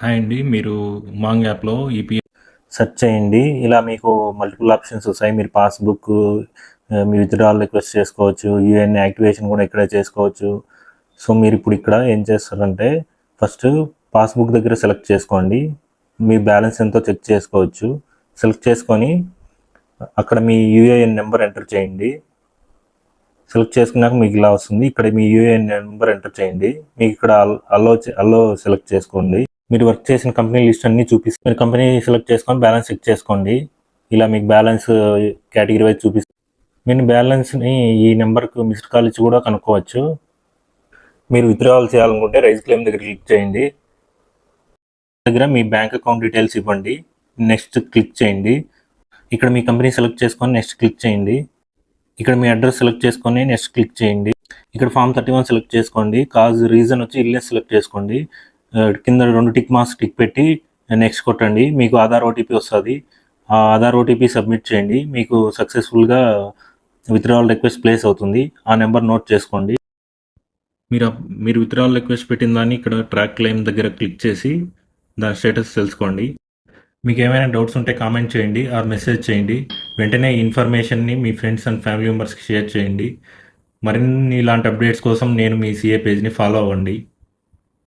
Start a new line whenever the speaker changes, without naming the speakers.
Hi అండి మీరు Mang యాప్లో ఈపీఎఫ్
సెర్చ్ చేయండి. ఇలా మీకు మల్టిపుల్ ఆప్షన్స్ వస్తాయి. మీరు పాస్బుక్ మీ విత్డ్రాల్ రిక్వెస్ట్ చేసుకోవచ్చు. యూఎన్ యాక్టివేషన్ కూడా ఇక్కడే చేసుకోవచ్చు. సో మీరు ఇప్పుడు ఇక్కడ ఏం చేస్తారంటే ఫస్ట్ పాస్బుక్ దగ్గర సెలెక్ట్ చేసుకోండి. మీ బ్యాలెన్స్ ఎంతో చెక్ చేసుకోవచ్చు. సెలెక్ట్ చేసుకొని అక్కడ మీ యూఏఎన్ నెంబర్ ఎంటర్ చేయండి. సెలెక్ట్ చేసుకున్నాక మీకు ఇలా వస్తుంది. ఇక్కడ మీ యూఏఎన్ నెంబర్ ఎంటర్ చేయండి. మీకు ఇక్కడ అల్లో అల్లో సెలెక్ట్ చేసుకోండి. మీరు వర్క్ చేసిన కంపెనీ లిస్ట్ అన్ని చూపిస్తారు మీరు కంపెనీ సెలెక్ట్ చేసుకొని బ్యాలెన్స్ చెక్ చేసుకోండి. ఇలా మీకు బ్యాలెన్స్ కేటగిరీ వైజ్ చూపిస్తారు మీరు బ్యాలెన్స్ని ఈ నెంబర్కి మిస్డ్ కాల్ ఇచ్చి కూడా కనుక్కోవచ్చు. మీరు విత్డ్రావల్ చేయాలనుకుంటే రైస్ క్లెయిమ్ దగ్గర క్లిక్ చేయండి. దగ్గర మీ బ్యాంక్ అకౌంట్ డీటెయిల్స్ ఇవ్వండి. నెక్స్ట్ క్లిక్ చేయండి. ఇక్కడ మీ కంపెనీ సెలెక్ట్ చేసుకొని నెక్స్ట్ క్లిక్ చేయండి. ఇక్కడ మీ అడ్రస్ సెలెక్ట్ చేసుకొని నెక్స్ట్ క్లిక్ చేయండి. ఇక్కడ ఫామ్ థర్టీ వన్ సెలెక్ట్ చేసుకోండి. కాజ్ రీజన్ వచ్చి ఇల్నెస్ సెలెక్ట్ చేసుకోండి. కింద రెండు టిక్ మార్క్స్ టిక్ పెట్టి నెక్స్ట్ కొట్టండి. మీకు ఆధార్ ఓటీపీ వస్తుంది. ఆ ఆధార్ ఓటీపీ సబ్మిట్ చేయండి. మీకు సక్సెస్ఫుల్గా విత్డ్రావల్ రిక్వెస్ట్ ప్లేస్ అవుతుంది. ఆ నెంబర్ నోట్ చేసుకోండి.
మీరు మీరు విత్డ్రాల్ రిక్వెస్ట్ పెట్టిన దాన్ని ఇక్కడ ట్రాక్ క్లెయిమ్ దగ్గర క్లిక్ చేసి దాని స్టేటస్ తెలుసుకోండి. మీకు ఏమైనా డౌట్స్ ఉంటే కామెంట్ చేయండి ఆర్ మెసేజ్ చేయండి. వెంటనే ఇన్ఫర్మేషన్ని మీ ఫ్రెండ్స్ అండ్ ఫ్యామిలీ మెంబర్స్కి షేర్ చేయండి. మరిన్ని ఇలాంటి అప్డేట్స్ కోసం నేను మీ సిఏ పేజ్ని ఫాలో అవ్వండి.